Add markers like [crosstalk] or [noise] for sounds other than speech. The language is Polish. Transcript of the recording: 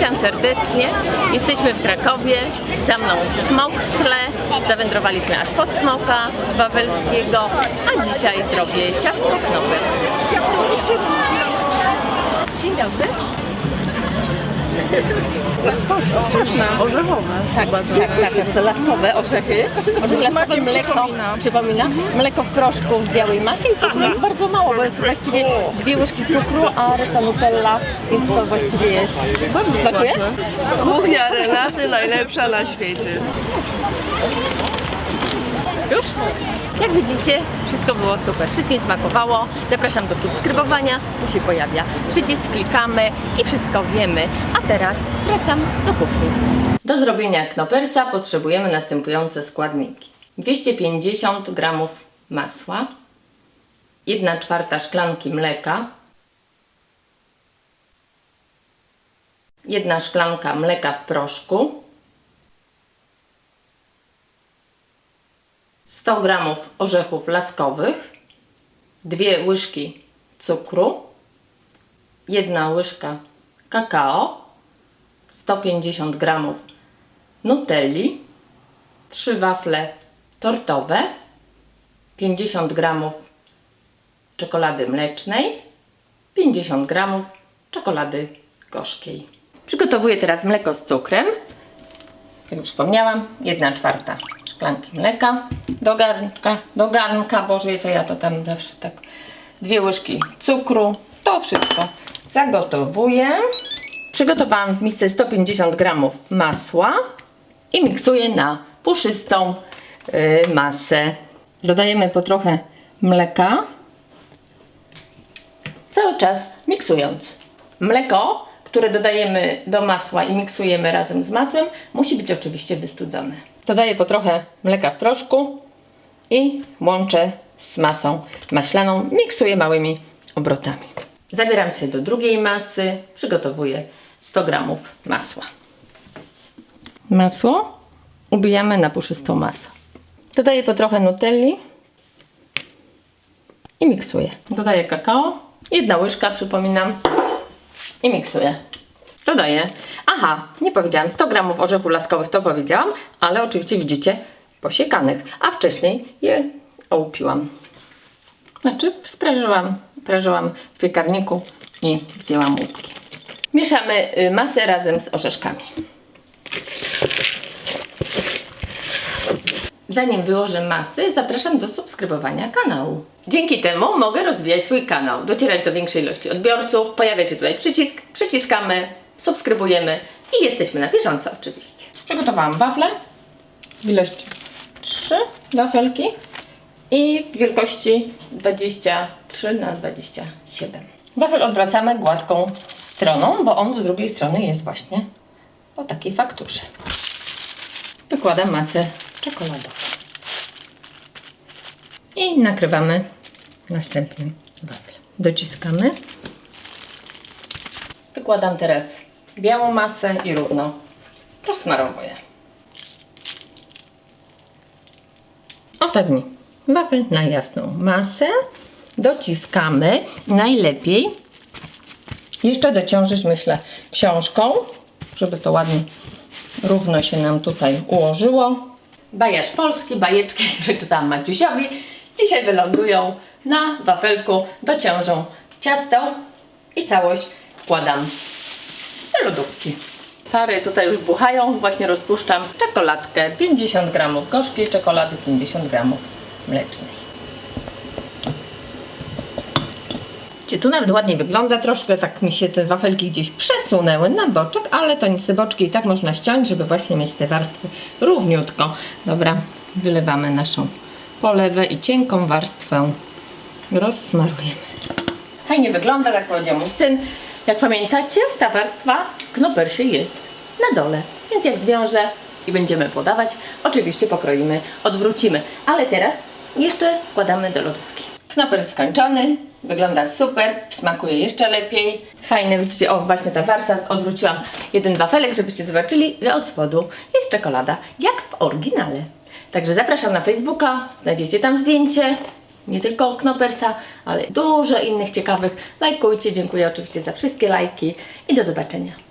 Witam serdecznie. Jesteśmy w Krakowie. Za mną smok w tle. Zawędrowaliśmy aż pod smoka wawelskiego, a dzisiaj zrobię ciastko knopers. Dzień dobry. Orzechowe. Tak, tak, tak, to laskowe orzechy. Orzechy laskowe, mleko, przypomina, mleko w proszku w białej masie i cukru jest bardzo mało, bo jest właściwie dwie łyżki cukru, a reszta nutella, więc to właściwie jest. Smakuje? Kuchnia Renaty najlepsza na świecie. Już? Jak widzicie, wszystko było super, wszystkim smakowało. Zapraszam do subskrybowania, tu się pojawia przycisk, klikamy i wszystko wiemy. A teraz wracam do kuchni. Do zrobienia knopersa potrzebujemy następujące składniki. 250 g masła, 1 czwarta szklanki mleka, 1 szklanka mleka w proszku, 100 g orzechów laskowych, 2 łyżki cukru, 1 łyżka kakao, 150 g nutelli, 3 wafle tortowe, 50 g czekolady mlecznej, 50 g czekolady gorzkiej. Przygotowuję teraz mleko z cukrem. Jak już wspomniałam, 1 czwarta szklanki mleka do garnka, do garnka, boże co ja to tam zawsze tak, dwie łyżki cukru, to wszystko zagotowuję. Przygotowałam w misce 150 g masła i miksuję na puszystą y, masę. Dodajemy po trochę mleka, cały czas miksując. Mleko, które dodajemy do masła i miksujemy razem z masłem, musi być oczywiście wystudzone. Dodaję po trochę mleka w proszku i łączę z masą maślaną, miksuję małymi obrotami. Zabieram się do drugiej masy, przygotowuję 100 g masła. Masło ubijamy na puszystą masę. Dodaję po trochę nutelli i miksuję. Dodaję kakao, jedna łyżka przypominam i miksuję. Dodaję. Aha, nie powiedziałam, 100 gramów orzechów laskowych to powiedziałam, ale oczywiście widzicie posiekanych, a wcześniej je ołupiłam. Znaczy sprężyłam, prażyłam w piekarniku i zdjęłam łupki. Mieszamy y, masę razem z orzeszkami. Zanim wyłożę masy, zapraszam do subskrybowania kanału. Dzięki temu mogę rozwijać swój kanał, docierać do większej ilości odbiorców. Pojawia się tutaj przycisk, przyciskamy, subskrybujemy i jesteśmy na bieżąco oczywiście. Przygotowałam wafle w ilości 3 wafelki i w wielkości 23 na 27. Wafel odwracamy gładką stroną, bo on z drugiej strony jest właśnie o takiej fakturze. Wykładam masę czekoladową. I nakrywamy następnym waflem. Dociskamy. Wykładam teraz białą masę i równo rozsmarowuję. Ostatni wafel na jasną masę. Dociskamy. Najlepiej jeszcze dociążyć, myślę, książką, żeby to ładnie równo się nam tutaj ułożyło. Bajasz polski, bajeczki, [laughs] które czytałam Maciusiowi, dzisiaj wylądują na wafelku, dociążą ciasto i całość wkładam do lodówki. Pary tutaj już buchają, właśnie rozpuszczam czekoladkę, 50 gramów gorzkiej czekolady, 50 gramów mlecznej. Tu nawet ładnie wygląda, troszkę tak mi się te wafelki gdzieś przesunęły na boczek, ale to nic, te boczki i tak można ściąć, żeby właśnie mieć te warstwy równiutko. Dobra, wylewamy naszą polewę i cienką warstwę rozsmarujemy. Fajnie wygląda, tak powiedział mój syn. Jak pamiętacie, ta warstwa knopersie jest na dole, więc jak zwiążę i będziemy podawać, oczywiście pokroimy, odwrócimy. Ale teraz jeszcze wkładamy do lodówki. Knopers skończony, wygląda super, smakuje jeszcze lepiej. Fajne, widzicie, o właśnie ta warstwa, odwróciłam jeden wafelek, żebyście zobaczyli, że od spodu jest czekolada, jak w oryginale. Także zapraszam na Facebooka, znajdziecie tam zdjęcie, nie tylko Knopersa, ale dużo innych ciekawych. Lajkujcie, dziękuję oczywiście za wszystkie lajki i do zobaczenia.